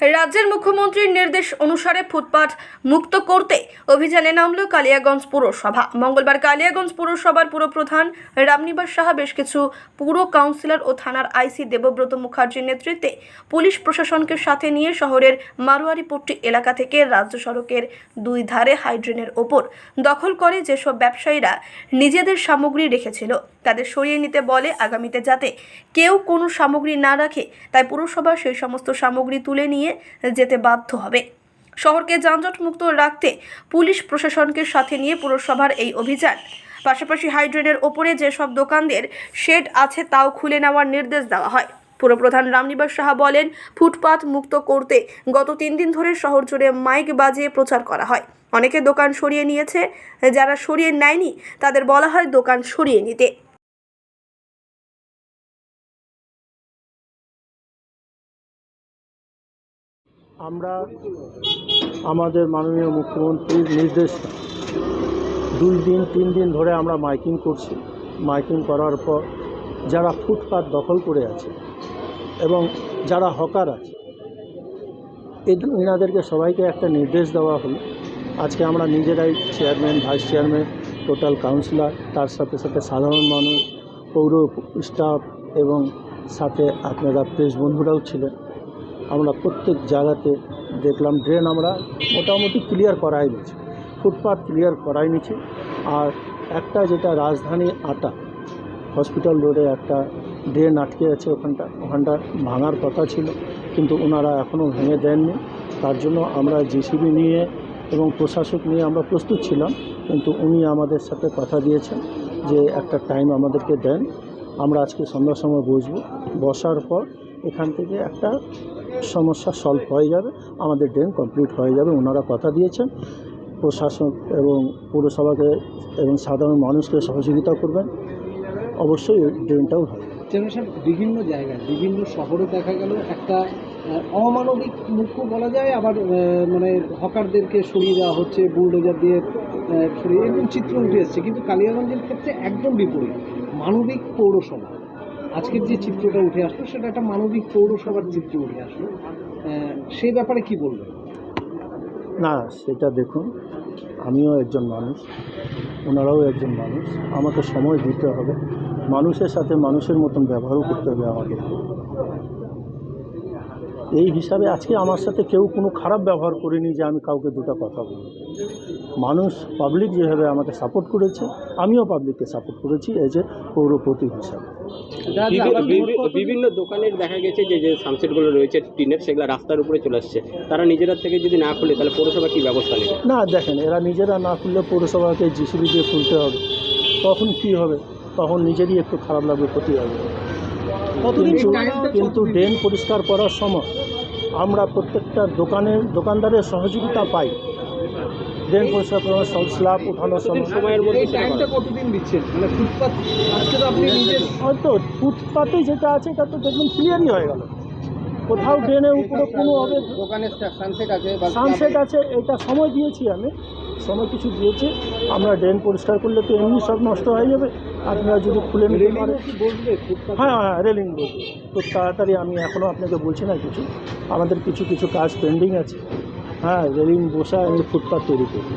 রাজ্যের মুখ্যমন্ত্রীর নির্দেশ অনুসারে ফুটপাত মুক্ত করতে অভিযানে নামল কালিয়াগঞ্জ পুরসভা। মঙ্গলবার কালিয়াগঞ্জ পুরসভার পুরপ্রধান রামনিবাস সাহা বেশ কিছু পুর কাউন্সিলর ও থানার আইসি দেবব্রত মুখার্জির নেতৃত্বে পুলিশ প্রশাসনকে সাথে নিয়ে শহরের মারোয়ারিপট্টি এলাকা থেকে রাজ্য সড়কের দুই ধারে হাইড্রেনের ওপর দখল করে যেসব ব্যবসায়ীরা নিজেদের সামগ্রী রেখেছিল, তাদের সরিয়ে নিতে বলে আগামীতে যাতে কেউ কোনো সামগ্রী না রাখে, তাই পুরসভা সেই সমস্ত সামগ্রী তুলে নিয়ে যেতে বাধ্য হবে। শহরকে যানজট মুক্ত রাখতে পুলিশ প্রশাসনকে সাথে নিয়ে পুরসভার এই অভিযান। পাশাপাশি হাইড্রেনের ওপরে যেসব দোকানদের শেড আছে তাও খুলে নেওয়ার নির্দেশ দেওয়া হয়। পুরপ্রধান রামনিবাস সাহা বলেন, ফুটপাত মুক্ত করতে গত তিন দিন ধরে শহর জুড়ে মাইক বাজিয়ে প্রচার করা হয়। অনেকে দোকান সরিয়ে নিয়েছে, যারা সরিয়ে নেয়নি তাদের বলা হয় দোকান সরিয়ে নিতে। আমরা আমাদের মাননীয় মুখ্যমন্ত্রীর নির্দেশ দুই দিন, তিন দিন ধরে আমরা মাইকিং করছি। মাইকিং করার পর যারা ফুটপাত দখল করে আছে এবং যারা হকার আছে এনাদেরকে সবাইকে একটা নির্দেশ দেওয়া হলো। আজকে আমরা নিজেরাই chairman, vice chairman, total councillor, তার সাথে সাথে সাধারণ মানুষ, পৌর স্টাফ এবং সাথে আপনারা প্রেস বন্ধুরাও ছিলেন। আমরা প্রত্যেক জায়গাতে দেখলাম ড্রেন আমরা মোটামুটি ক্লিয়ার করাই নিচ্ছি ফুটপাথ ক্লিয়ার করাই নিচ্ছি। আর একটা যেটা রাজধানী আটা হসপিটাল রোডে একটা ড্রেন আটকে আছে ওখানটা ওখানটা ভাঙার কথা ছিল, কিন্তু ওনারা এখনও ভেঙে দেননি। তার জন্য আমরা জেসিবি নিয়ে এবং প্রশাসক নিয়ে আমরা প্রস্তুত ছিলাম, কিন্তু উনি আমাদের সাথে কথা দিয়েছেন যে একটা টাইম আমাদেরকে দেন, আমরা আজকে সন্ধ্যার সময় বসবো। বসার পর এখান থেকে একটা সমস্যা সলভ হয়ে যাবে, আমাদের ড্রেন কমপ্লিট হয়ে যাবে, ওনারা কথা দিয়েছেন। প্রশাসন এবং পৌরসভাকে এবং সাধারণ মানুষকে সহযোগিতা করবেন। অবশ্যই ড্রেনটাও হবে বিভিন্ন জায়গায়, বিভিন্ন শহরে দেখা গেল একটা অমানবিক মুখ্য বলা যায়, আবার মানে হকারদেরকে সরিয়ে দেওয়া হচ্ছে বুলডোজার দিয়ে সরিয়ে, এরকম চিত্র উঠে এসছে। কিন্তু কালিয়াগঞ্জের ক্ষেত্রে একদম বিপরীত। মানবিক পৌরসভা আজকের যে চিত্রটা উঠে আসলো, সেটা একটা মানবিক পৌরসভার চিত্র উঠে আসলো। সেই ব্যাপারে কি বলবেন? না, সেটা দেখুন, আমিও একজন মানুষ, ওনারাও একজন মানুষ, আমাকে সময় দিতে হবে। মানুষের সাথে মানুষের মতন ব্যবহারও করতে হবে আমাকে। এই হিসাবে আজকে আমার সাথে কেউ কোনো খারাপ ব্যবহার করেনি যে আমি কাউকে দুটো কথা বলি মানুষ পাবলিক যেভাবে আমাকে সাপোর্ট করেছে, আমিও পাবলিককে সাপোর্ট করেছি, এই যে পৌরপতি হিসাবে। বিভিন্ন দোকানের দেখা গেছে যে যে সামসেটগুলো রয়েছে টিনের সেগুলো রাস্তার উপরে চলে আসছে। তারা নিজেরা থেকে যদি না খুলে তাহলে পৌরসভা কী ব্যবস্থা নেবে? না দেখেন এরা নিজেরা না খুললে পৌরসভাকে জিসিবি দিয়ে খুলতে হবে। তখন কি হবে? তখন নিজেরই একটু খারাপ লাগবে ক্ষতি হবে। কতদিন কিন্তু কিন্তু ড্রেন পরিষ্কার করার সময় আমরা প্রত্যেকটা দোকানের দোকানদারের সহযোগিতা পাই। ড্রেন পরিষ্কার করার সব স্ল্যাব উঠানোর সময় সময়ের মধ্যে টাইমটা কতদিন দিচ্ছেন? মানে ফুটপাত আজকে তো আপনি হয়তো ফুটপাতে যেটা আছে এটা তো দেখবেন ক্লিয়ারই হয়ে গেল। কোথাও ড্রেনের উপরে কোনো হবে দোকানের সানসেট আছে সানসেট আছে এটা সময় দিয়েছি আমি। সময় কিছু দিয়েছি। আমরা ড্রেন পরিষ্কার করলে তো এমনি সব নষ্ট হয়ে যাবে। আপনারা যদি খুলে নিতে পারেন। হ্যাঁ হ্যাঁ রেলিং বলব খুব তাড়াতাড়ি আমি এখনও আপনাকে বলছি না কিছু। আমাদের কিছু কিছু কাজ পেন্ডিং আছে। হ্যাঁ রেলিং বসা ফুটপাথ তৈরি করব